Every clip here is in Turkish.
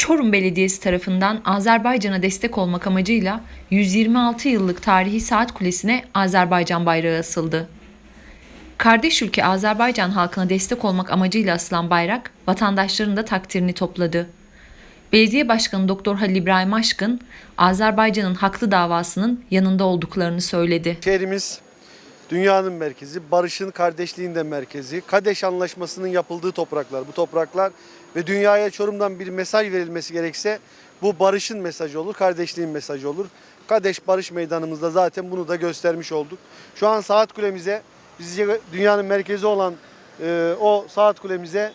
Çorum Belediyesi tarafından Azerbaycan'a destek olmak amacıyla 126 yıllık tarihi saat kulesine Azerbaycan bayrağı asıldı. Kardeş ülke Azerbaycan halkına destek olmak amacıyla asılan bayrak vatandaşların da takdirini topladı. Belediye Başkanı Doktor Halil İbrahim Aşkın, Azerbaycan'ın haklı davasının yanında olduklarını söyledi. Şehrimiz dünyanın merkezi, barışın, kardeşliğin de merkezi. Kadeş Anlaşması'nın yapıldığı topraklar. Bu topraklar ve dünyaya Çorum'dan bir mesaj verilmesi gerekse bu barışın mesajı olur, kardeşliğin mesajı olur. Kadeş Barış Meydanımızda zaten bunu da göstermiş olduk. Şu an saat kulemize, bizce dünyanın merkezi olan e, o saat kulemize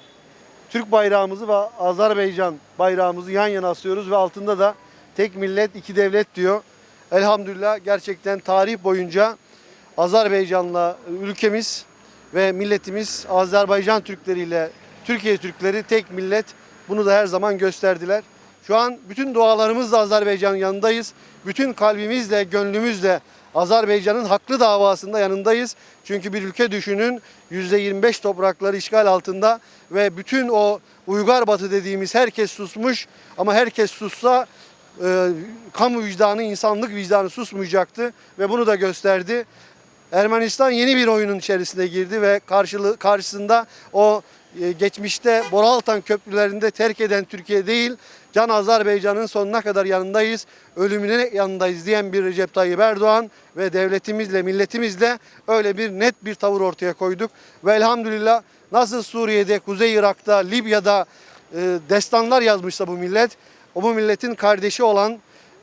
Türk bayrağımızı ve Azerbaycan bayrağımızı yan yana asıyoruz ve altında da tek millet iki devlet diyor. Elhamdülillah gerçekten tarih boyunca Azerbaycan'la ülkemiz ve milletimiz Azerbaycan Türkleriyle Türkiye Türkleri tek millet bunu da her zaman gösterdiler. Şu an bütün dualarımızla Azerbaycan'ın yanındayız. Bütün kalbimizle, gönlümüzle Azerbaycan'ın haklı davasında yanındayız. Çünkü bir ülke düşünün %25 toprakları işgal altında ve bütün o uygar batı dediğimiz herkes susmuş ama herkes sussa e, kamu vicdanı, insanlık vicdanı susmayacaktı ve bunu da gösterdi. Ermenistan yeni bir oyunun içerisine girdi ve karşılığı karşısında o e, geçmişte Boraltan köprülerinde terk eden Türkiye değil, Can Azerbaycan'ın sonuna kadar yanındayız, ölümüne yanındayız diyen bir Recep Tayyip Erdoğan ve devletimizle, milletimizle öyle bir net bir tavır ortaya koyduk. Ve elhamdülillah nasıl Suriye'de, Kuzey Irak'ta, Libya'da e, destanlar yazmışsa bu millet, o bu milletin kardeşi olan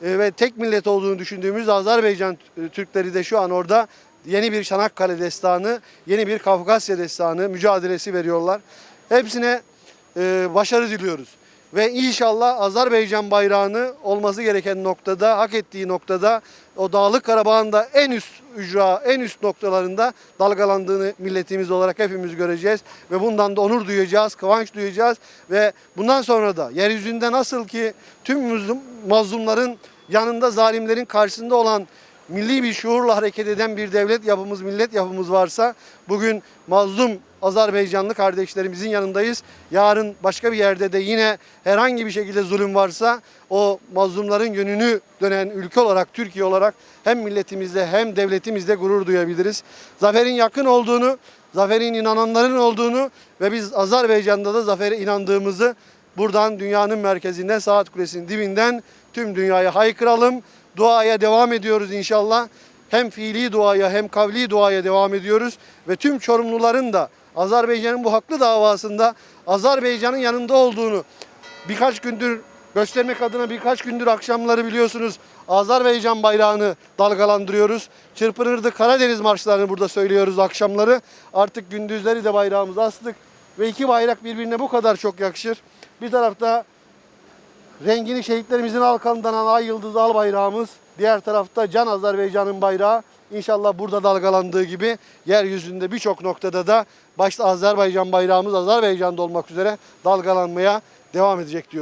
e, ve tek millet olduğunu düşündüğümüz Azerbaycan e, Türkleri de şu an orada yeni bir Çanakkale destanı, yeni bir Kafkasya destanı mücadelesi veriyorlar. Hepsine e, başarı diliyoruz. Ve inşallah Azerbaycan bayrağını olması gereken noktada, hak ettiği noktada o Dağlık Karabağ'ın da en üst ücra, en üst noktalarında dalgalandığını milletimiz olarak hepimiz göreceğiz. Ve bundan da onur duyacağız, kıvanç duyacağız. Ve bundan sonra da yeryüzünde nasıl ki tüm mazlum- mazlumların yanında zalimlerin karşısında olan milli bir şuurla hareket eden bir devlet yapımız, millet yapımız varsa bugün mazlum Azerbaycanlı kardeşlerimizin yanındayız. Yarın başka bir yerde de yine herhangi bir şekilde zulüm varsa o mazlumların yönünü dönen ülke olarak, Türkiye olarak hem milletimizle hem devletimizle gurur duyabiliriz. Zaferin yakın olduğunu, zaferin inananların olduğunu ve biz Azerbaycan'da da zafere inandığımızı buradan dünyanın merkezinden, Saat Kulesi'nin dibinden tüm dünyaya haykıralım. Duaya devam ediyoruz inşallah. Hem fiili duaya hem kavli duaya devam ediyoruz. Ve tüm Çorumluların da Azerbaycan'ın bu haklı davasında Azerbaycan'ın yanında olduğunu birkaç gündür göstermek adına birkaç gündür akşamları biliyorsunuz Azerbaycan bayrağını dalgalandırıyoruz. Çırpınırdı Karadeniz marşlarını burada söylüyoruz akşamları. Artık gündüzleri de bayrağımızı astık. Ve iki bayrak birbirine bu kadar çok yakışır. Bir tarafta Rengini şehitlerimizin alkanından ay yıldız al bayrağımız. Diğer tarafta Can Azerbaycan'ın bayrağı. İnşallah burada dalgalandığı gibi yeryüzünde birçok noktada da başta Azerbaycan bayrağımız Azerbaycan'da olmak üzere dalgalanmaya devam edecek diyorum.